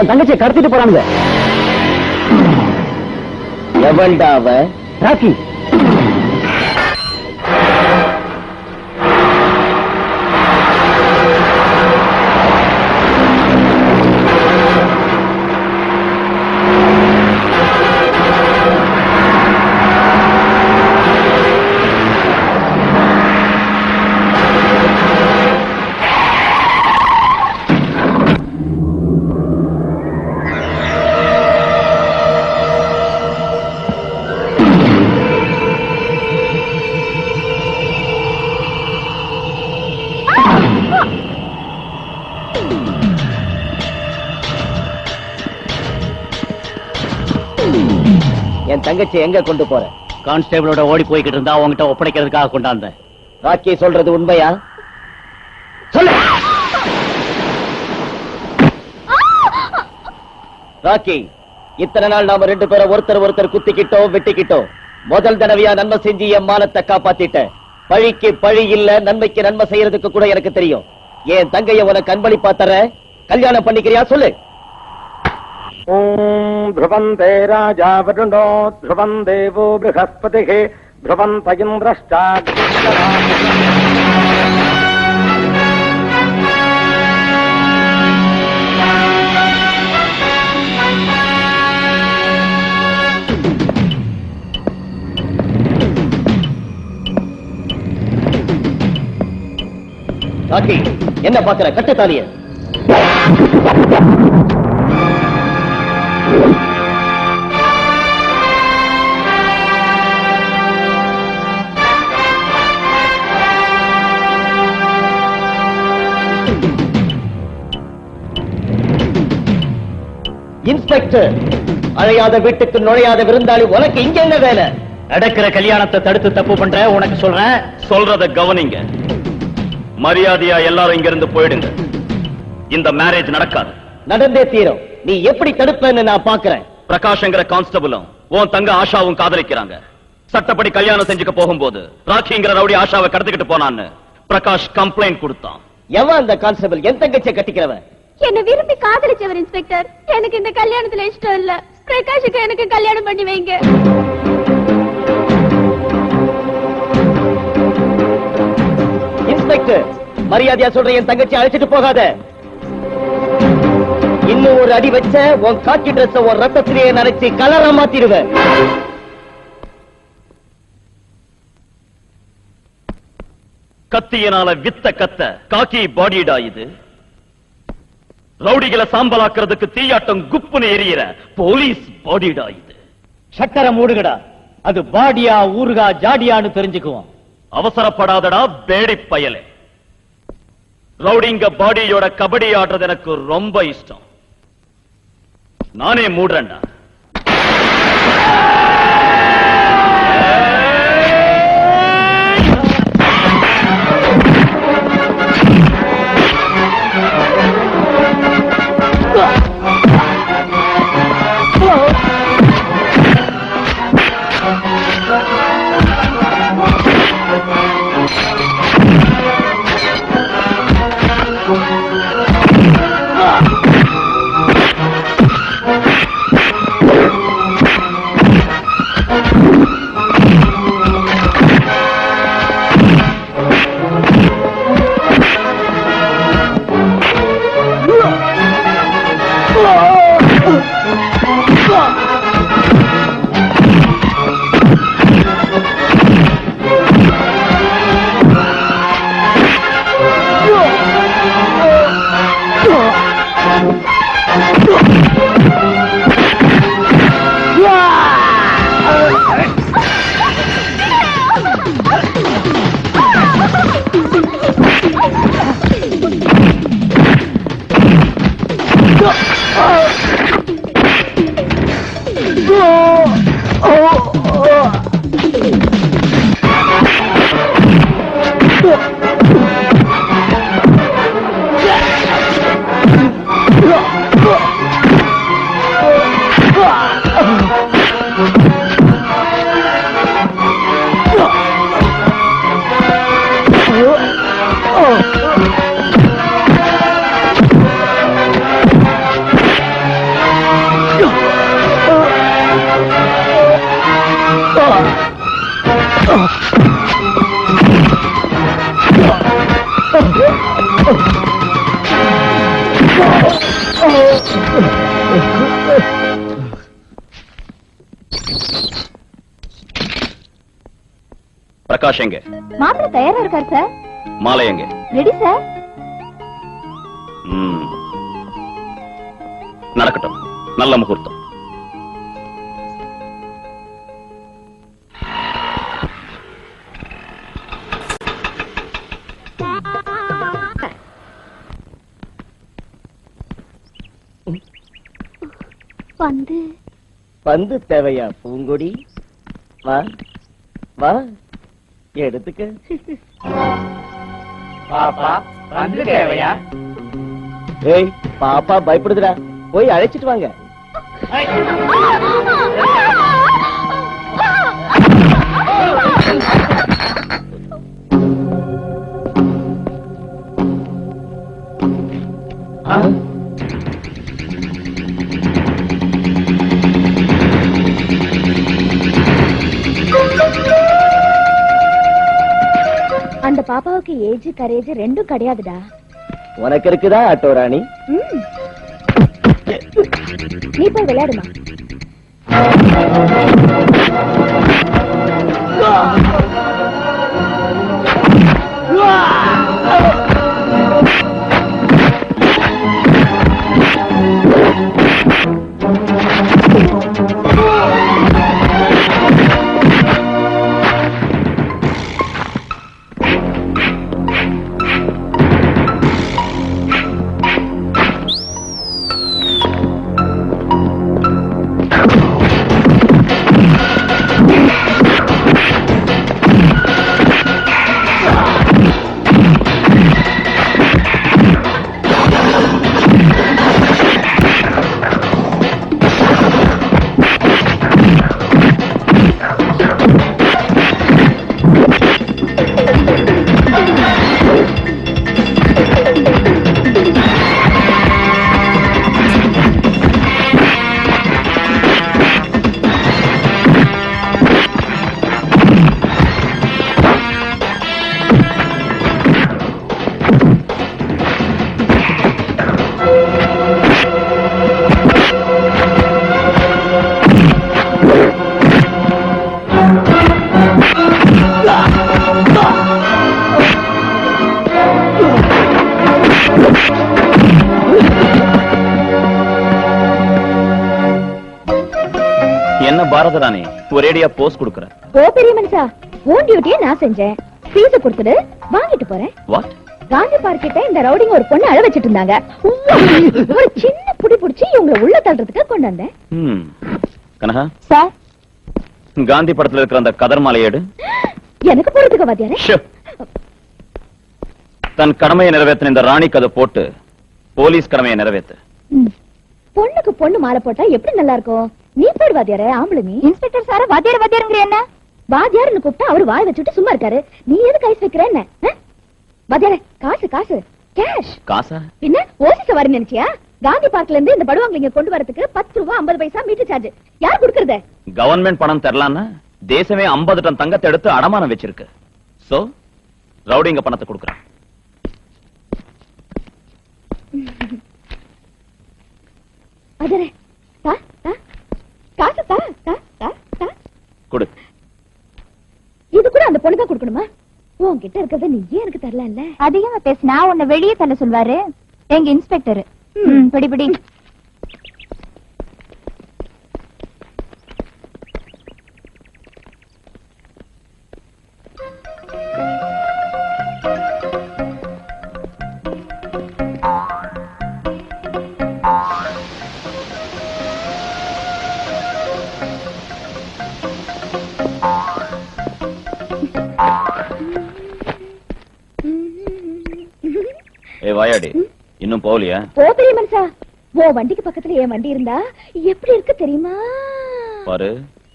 உன் தங்கச்சியை கடத்திட்டு போறாங்க எவன்டா அவ ராக்கி. என் தங்கச்சி எங்க கொண்டு போற? கான்ஸ்டேபிளோட ஓடி போய்கிட்டு இருந்தா உங்ககிட்ட ஒப்படைக்கிறதுக்காக கொண்டாந்தேன் ராக்கி சொல்றது உண்மையா? சொல்லு! ராக்கி இத்தனை நாள் நாம ரெண்டு பேரும் ஒருத்தர் ஒருத்தர் குத்திக்கிட்டோம் வெட்டிக்கிட்டோம். முதல் தடவையா நன்மை செஞ்சு என் மானத்தை காப்பாத்திட்ட. பழிக்கு பழி இல்ல நன்மைக்கு நன்மை செய்யறதுக்கு கூட எனக்கு தெரியும். என் தங்கைய உனக்கு அன்பளிப்பா தர கல்யாணம் பண்ணிக்கிறியா? சொல்லு! ॐ ध्रुवन्ते राजा वरुणो ध्रुवम् देवो बृहस्पतिः ध्रुवन्त इन्द्रश्चाग्निश्चराः। ராக்கி என்ன பாக்குற கட்டு தாலிய இன்ஸ்பெக்டர் அழையாத வீட்டுக்கு நுழையாத விருந்தாளி உனக்கு இங்க என்ன வேலை? நடக்கிற கல்யாணத்தை தடுத்து தப்பு பண்ற உனக்கு சொல்றேன். சொல்றத கவனிங்க. மரியாதையா எல்லாரும் இங்க இருந்து போயிடுங்க. இந்த மேரேஜ் நடக்காது. நடந்தே தீரும். நீ எப்படி தடுப்பேன்னு நான் பாக்குறேன் பிரகாஷ்ங்கிற கான்ஸ்டபிளும் உன் தங்க ஆஷாவும் காதலிக்கிறாங்க. சட்டப்படி கல்யாணம் செஞ்சுக்க போகும்போது ராக்கிங்கிற ரவுடி ஆஷாவை கடத்திக்கிட்டு போனான்னு பிரகாஷ் கம்ப்ளைண்ட் கொடுத்தான். எவன் அந்த கான்ஸ்டபிள் என் தங்கச்சியை கட்டிக்கிறவன்? என்ன விரும்பி காதலிச்சவர் இன்ஸ்பெக்டர். எனக்கு இந்த கல்யாணத்துல இஷ்டம் இல்ல. பிரகாஷுக்கு எனக்கு கல்யாணம் பண்ணி வைங்க. இன்ஸ்பெக்டர் மரியாதையா சொல்ற என் தங்கச்சி அழைச்சிட்டு போகாத. இன்னும் ஒரு அடி வச்ச உன் காக்கி ட்ரெஸ் உன் ரத்தத்திலேயே நினைச்சு கலரா மாத்திடுவேன் கத்தியினால வித்த கத்த காக்கி பாடிடா இது? ரவுடிகளை சாம்பலாக்குறதுக்கு தீயாட்டம் குப்புன்னு எரியிற போலீஸ் பாடிடா இது. சட்டரை மூடுகடா அது பாடியா ஊருகா ஜாடியான்னு தெரிஞ்சுக்குவோம். அவசரப்படாதடா பேடி பயலே. ரவுடிங்க பாடியோட கபடி ஆடுறது எனக்கு ரொம்ப இஷ்டம். நானே மூடுறேன்டா. Thank you. பிரகாஷ் எங்க? மாப்பிள தயாரா இருக்காரு சார். மாலை எங்க? Ready sir. நடக்கட்டும். நல்ல முகூர்த்தம். வந்து பந்து தேவையா பூங்கொடி? வா வா எடுத்துக்க. பாப்பா வந்து தேவையா? ஏய் பாப்பா பயப்படுதுடா. போய் அழைச்சிட்டு வாங்க. பாப்பாவுக்கு ஏஜ் கரேஜ் ரெண்டும் கிடையாதுடா. உனக்கு இருக்குதா ஆட்டோ ராணி. நீ போய் விளையாடுமா. என்ன பாரத ராணி ஒரேடியா போஸ் கொடுக்கற. ஓ பெரிய மனுஷா. உன் டியூட்டியை நான் செஞ்சேன். ஃபீஸ கொடுத்துடு வாங்கிட்டு போறேன். வாட் காந்தி பார்க் கிட்ட இந்த ரவுடிங்க ஒரு பொண்ணு அழ வச்சிட்டு இருந்தாங்க! ஒரு சின்ன புடி புடிச்சு இவங்கள உள்ள தள்ளுறதுக்கு கொண்டு வந்தேன். கனகா? சார். காந்தி படத்துல இருக்கிற அந்த கதர் மாலை எடு. எனக்கு போறதுக்கு வாத்தியாரே. தன் கடமையை நிறைவேற்றின இந்த ராணிக்கு அதை போட்டு போலீஸ் கடமையை நிறைவேத்து. ம். பொண்ணுக்கு பொண்ணு மாலை போட்டா எப்படி நல்லா இருக்கும்? நீ பேர் வாத்தியாரே ஆம்பளை நீ. இன்ஸ்பெக்டர் சார வாத்தியார் வாத்தியாருங்கிற என்ன? வாத்தியார்னு கூப்பிட்டா அவர் வாய் வச்சுட்டு சும்மா இருக்காரு. நீ எதுக்கு ஐஸ் வைக்கிற என்ன? வாத்தியாரே காசு காசு. கேஷ் காசா? பின்ன ஓசி சவாரி நினைச்சியா? காந்தி பார்க்ல இருந்து இந்த படுவாங்க கொண்டு வரதுக்கு பத்து ரூபா ஐம்பது பைசா மீட்டர் சார்ஜ் யார் கொடுக்கறது? கவர்மெண்ட் பணம் தரலான்னா தேசமே 50 டன் தங்கத்தை எடுத்து அடமானம் வச்சிருக்கு. சோ ரவுடிங்க பணத்தை கொடுக்கறான். தா காசு தா தா தா தா கொடு. இது கூட அந்த பொண்ணு தான் கொடுக்கணுமா? உன்கிட்ட இருக்கிறத நீ ஏன் எனக்கு தரல அதிகமா பேசினா உன்னை வெளியே தள்ள சொல்வாரு. எங்க இன்ஸ்பெக்டர். படி படி. இன்னும் போகலையா மனுஷா. ஓ வண்டிக்கு பக்கத்துல என் வண்டி இருந்தா எப்படி இருக்கு தெரியுமா? பாரு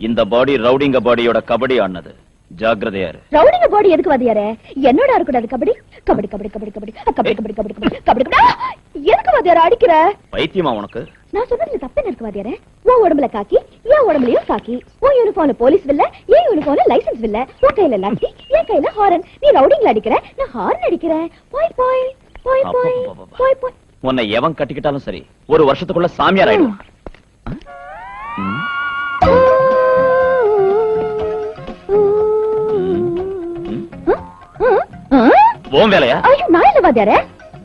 இந்த பாடி ரவுடிங்க பாடியோட கபடி ஆனது ஜாக்கிரதையா இரு. ரவுடிங்க பாடி எதுக்கு வாதியாரே? என்னோட இருக்கக்கூடாது கபடி? கபடி கபடி கபடி கபடி. கபடி கபடி கபடி கபடி கபடி கபடி! எதுக்கு வாதியார அடிக்கிற? பைத்தியமா உனக்கு? நான் சொன்னதுல தப்பு இருக்கு வாதியாரே? உன் உடம்புல காக்கி என் உடம்புலயும் காக்கி. உன் யூனிஃபார்ம்ல போலீஸ் வில்ல என் யூனிஃபார்ம்ல லைசென்ஸ் வில்ல. உன் கையில லாக்கி என் கையில ஹாரன் நீ ரவுடிங்ல அடிக்கிற? நான் ஹாரன் அடிக்கிறேன். போய் போய் போய் போய். போய் போய். உன்னை எவன் கட்டிக்கிட்டாலும் சரி ஒரு வருஷத்துக்குள்ள சாமியார் ஆயிடும் ஓம் வேலையா? ஐயோ நான் இல்ல வாத்தியாரே?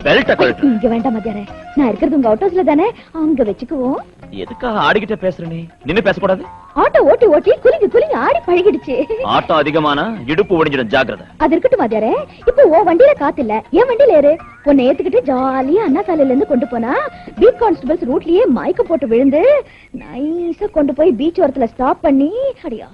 பெல்ட்ட கழட்டு. இங்க வேண்டாம் வாத்தியாரே நான் இருக்கிறது உங்க ஹவுஸ்ல தானே? அங்க வச்சுக்குவோம். எதுக்காக ஆடிக்கிட்ட பேசுற நீ? நின்னு பேசக்கூடாது. ஆட்டோ ஓட்டி ஓட்டி குலுங்கி குலுங்கி ஆடி பழகிடுச்சு. ஆட்டம் அதிகமானா இடுப்பு ஒடிஞ்சிடும் ஜாக்கிரதை. அது இருக்கட்டும் வாத்தியாரே இப்போ உன் வண்டியில காத்து இல்ல. என் வண்டியில ஏறு. உன்னை ஏத்துக்கிட்டு ஜாலியா அண்ணா சாலையில இருந்து கொண்டு போனா பீட் கான்ஸ்டபிள்ஸ் ரூட்லயே மயக்க போட்டு விழுந்து நைஸா கொண்டு போய் பீச் ஓரத்துல ஸ்டாப் பண்ணி அடியா